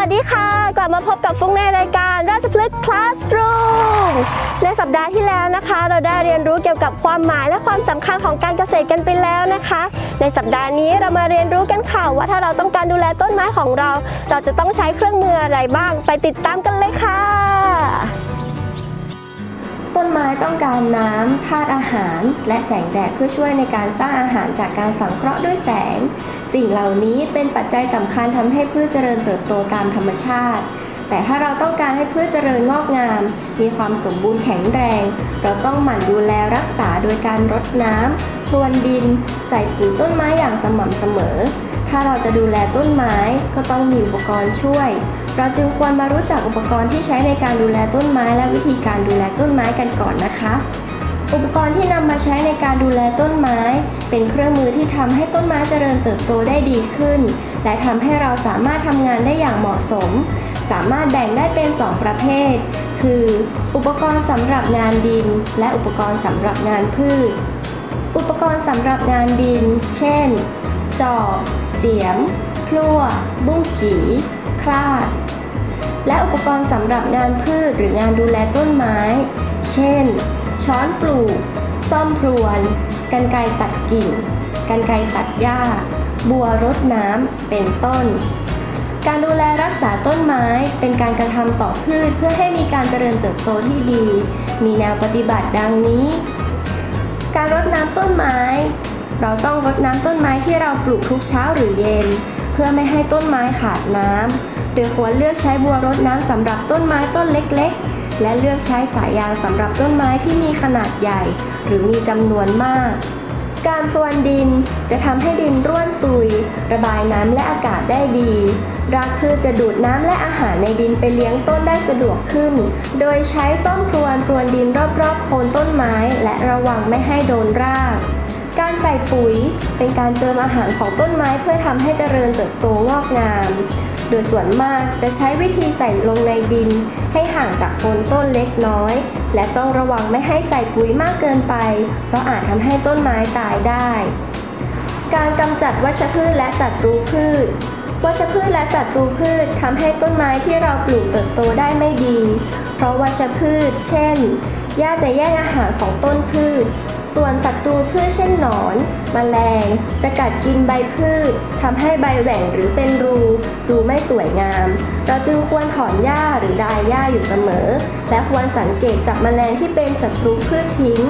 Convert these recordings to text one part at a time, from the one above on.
วัสดีค่ะ กลับมาพบกับฟุ้งในรายการราชพฤกษ์คลาสรูมในสัปดาห์ที่แล้วนะคะ เราได้เรียนรู้เกี่ยวกับความหมายและความสำคัญของการเกษตรกันไปแล้วนะคะ ในสัปดาห์นี้เรามาเรียนรู้กันค่ะว่าถ้าเราต้องการดูแลต้นไม้ของเรา เราจะต้องใช้เครื่องมืออะไรบ้าง ไปติดตามกันเลยค่ะ ต้นไม้ต้องการน้ำธาตุอาหาร และแสงแดดเพื่อช่วยในการสร้างอาหารจากการสังเคราะห์ด้วยแสง สิ่งเหล่านี้เป็นปัจจัยสำคัญทำให้พืชเจริญเติบโตตามธรรมชาติ แต่ถ้าเราต้องการให้พืชเจริญงอกงาม มีความสมบูรณ์แข็งแรง เราต้องหมั่นดูแลรักษาโดยการรดน้ำพรวนดิน ใส่ปุ๋ยต้นไม้อย่างสม่ำเสมอ ถ้าเราจะดูแลต้นไม้ก็ต้องมีอุปกรณ์ช่วย เราจึงควรมารู้จักอุปกรณ์ที่ใช้ในการดูแลต้นไม้ และวิธีการดูแลต้นไม้กันก่อนนะคะ อุปกรณ์ที่นำมาใช้ในการดูแลต้นไม้ เป็นเครื่องมือที่ทำให้ต้นไม้เจริญเติบโตได้ดีขึ้น และทำให้เราสามารถทำงานได้อย่างเหมาะสม สามารถแบ่งได้เป็น 2 ประเภท คือ อุปกรณ์สำหรับงานดิน และอุปกรณ์สำหรับงานพืช อุปกรณ์สำหรับงานดิน เช่น จอบ เสียม พลั่ว บุ้งกีคลาด และอุปกรณ์สำหรับงานพืชหรืองานดูแลต้นไม้ เช่น ช้อนปลูก ซ่อมพรวนกันไกตัดกิ่งกันไกตัดหญ้า บัวรดน้ำ เป็นต้น การดูแลรักษาต้นไม้เป็นการกระทำต่อพืชเพื่อให้มีการเจริญเติบโตที่ดี มีแนวปฏิบัติดังนี้ การรดน้ำต้นไม้ เราต้องรดน้ำต้นไม้ที่เราปลูกทุกเช้าหรือเย็น เพื่อไม่ให้ต้นไม้ขาดน้ำ โดยควรเลือกใช้บัวรดน้ำสำหรับต้นไม้ต้นเล็กๆ และเลือกใช้สายยางสำหรับต้นไม้ที่มีขนาดใหญ่ หรือมีจำนวนมาก การพรวนดินจะทำให้ดินร่วนซุย ระบายน้ำและอากาศได้ดีรากพืชจะดูดน้ำและอาหารในดินไปเลี้ยงต้นได้สะดวกขึ้น โดยใช้ส้อมพรวนพรวนดินรอบๆโคนต้นไม้ และระวังไม่ให้โดนราก การใส่ปุ๋ยเป็นการเติมอาหารของต้นไม้เพื่อทำให้เจริญเติบโตงอกงาม โดยส่วนมากจะใช้วิธีใส่ลงในดิน ให้ห่างจากโคนต้นเล็กน้อย และต้องระวังไม่ให้ใส่ปุ๋ยมากเกินไป เพราะอาจทำให้ต้นไม้ตายได้ การกำจัดวัชพืชและศัตรูพืชวัชพืชและศัตรูพืชทำให้ต้นไม้ที่เราปลูกเติบโตได้ไม่ดี เพราะวัชพืช เช่น หญ้าจะแย่งอาหารของต้นพืช ส่วนศัตรูพืชเช่นหนอนแมลง จะกัดกินใบพืชทำให้ใบแหว่งหรือเป็นรู ดูไม่สวยงาม เราจึงควรถอนหญ้าหรือดายหญ้าอยู่เสมอ และควรสังเกตจับแมลงที่เป็นศัตรูพืชทิ้ง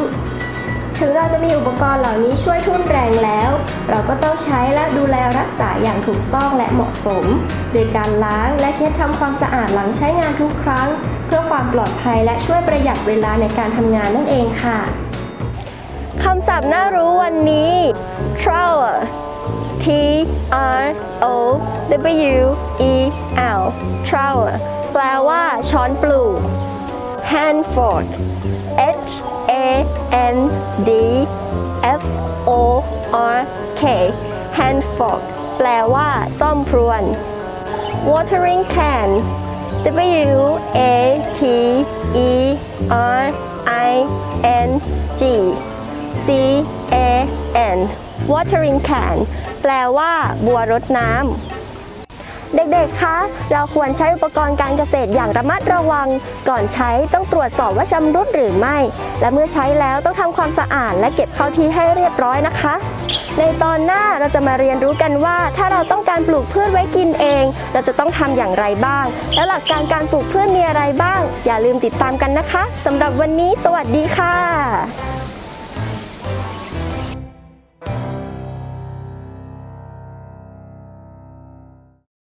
ถึงเราจะมีอุปกรณ์เหล่านี้ช่วยทุ่นแรงแล้ว เราก็ต้องใช้และดูแลรักษาอย่างถูกต้องและเหมาะสม โดยการล้างและเช็ดทำความสะอาดหลังใช้งานทุกครั้ง เพื่อความปลอดภัยและช่วยประหยัดเวลาในการทำงานนั่นเองค่ะคำศัพท์น่ารู้วันนี้ trowel T R O W E L trowel แปลว่าช้อนปลูก Handfork H A N D F O R K Handfork แปลว่าซ่อมพรวน Watering can W A T E R I N G C A N watering can แปลว่าบัวรดน้ำ เด็กๆ คะ เราควรใช้อุปกรณ์การเกษตรอย่างระมัดระวัง ก่อนใช้ต้องตรวจสอบว่าชำรุดหรือไม่ และเมื่อใช้แล้วต้องทำความสะอาดและเก็บเข้าที่ให้เรียบร้อยนะคะ ในตอนหน้าเราจะมาเรียนรู้กันว่า ถ้าเราต้องการปลูกพืชไว้กินเอง เราจะต้องทำอย่างไรบ้าง และหลักการการปลูกพืชมีอะไรบ้าง อย่าลืมติดตามกันนะคะสำหรับวันนี้ สวัสดีค่ะ